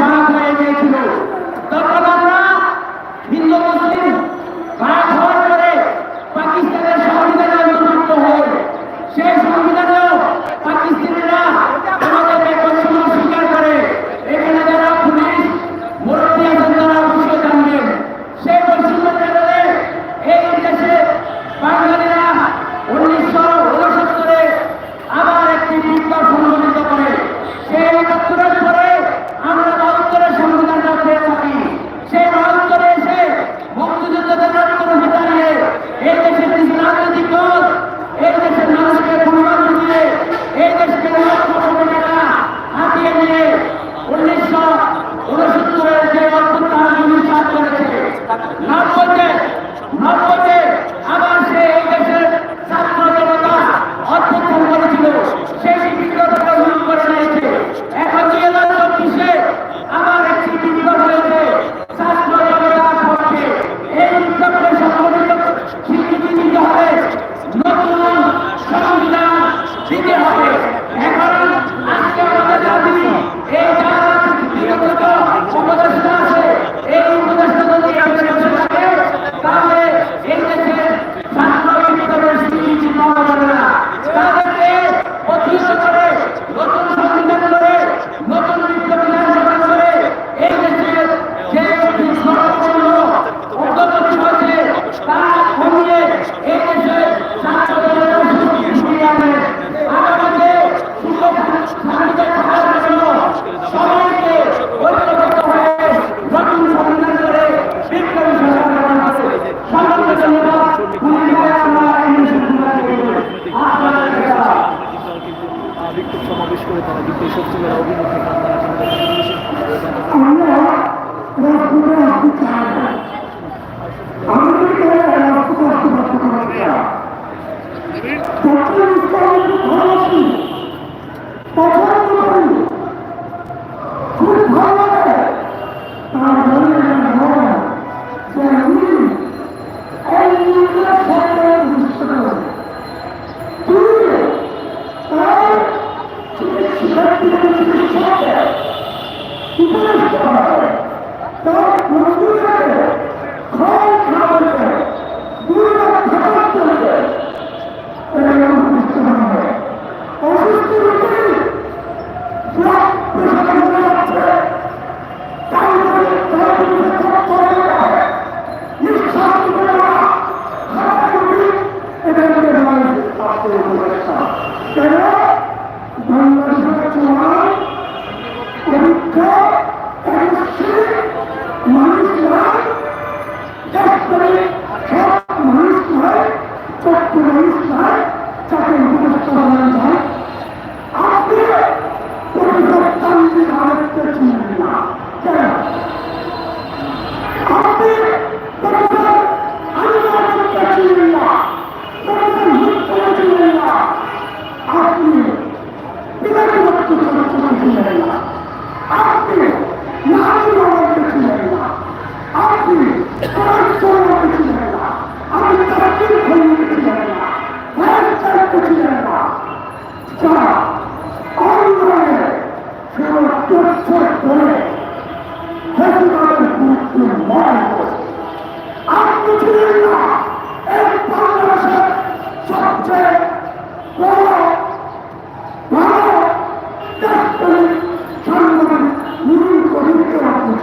ভাগ হয়ে গিয়েছিল। তখন করে তারা কিন্তু এই শক্তিগুলো অভিমুখে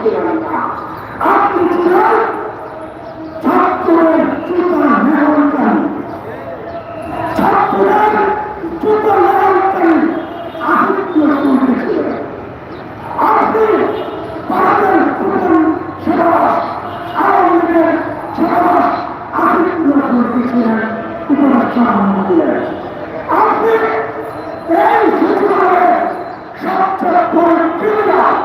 ছিল না আপনি ছিলেন ছাত্রের জুতা মেহনকারী ছাত্রের জুতা এই সচিবালয়ের সবচেয়ে বড়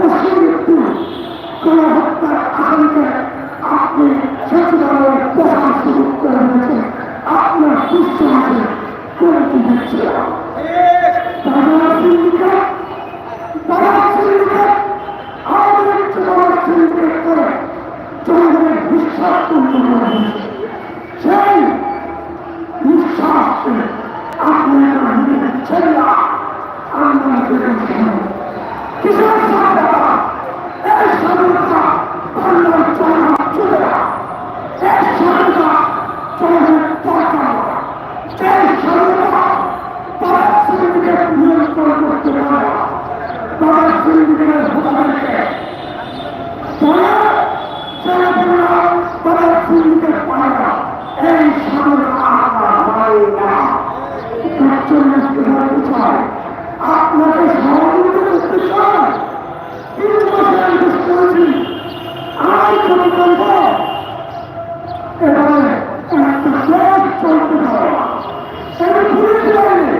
দোষী কোনো হত্যার আসামিকে আপনি সচিবালয়ে বসার সুযোগ করে দিয়েছেন আপনার দুশ্চিন্তাকে করে দিয়েছিল সেই বিশ্বাসকে আপনি ছেলে আমরা কিছু যারা যারা তোমরা তারা চিনতে পারে না এই সাধন আপনার হয় না তার জন্য করতে চায় আপনাকে সহযোগিতা করতে চায় তিন বছর আমি করেছি আর কোনো গল্প এবারে একটা দেশ চলতে পারে এটা ভুলে যায়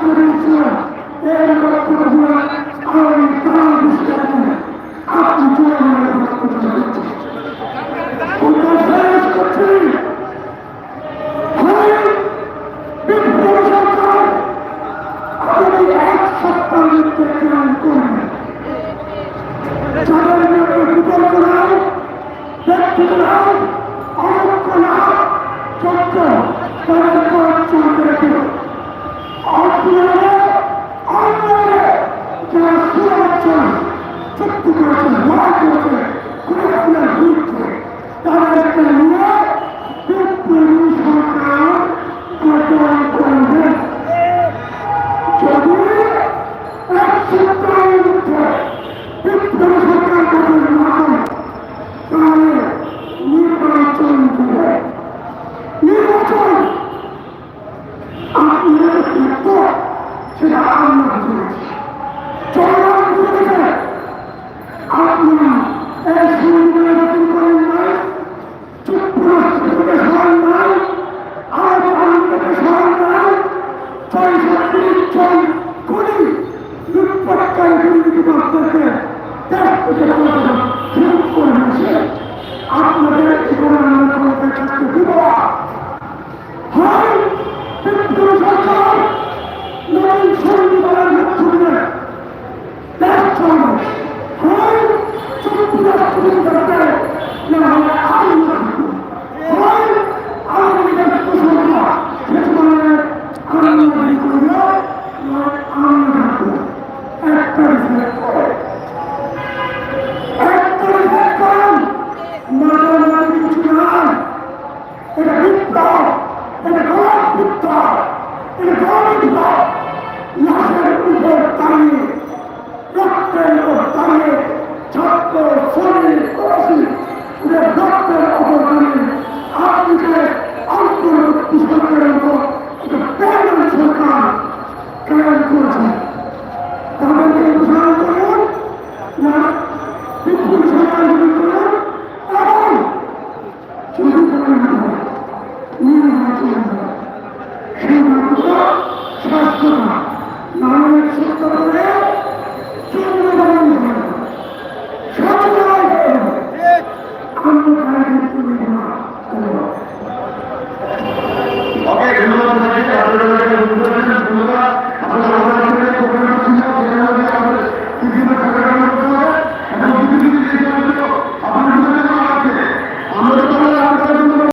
করেছে। এর কথা আওয়ামী প্রাণ এই সুরগুলোর করেছে। তাদেরকে অনুসরণ করুন না বিপুল সংখ্যা গ্রহণ করুন এবং চুরি করে না সেই মানুষ স্বাস্থ্য না। মানবিক সত্য করে Okay,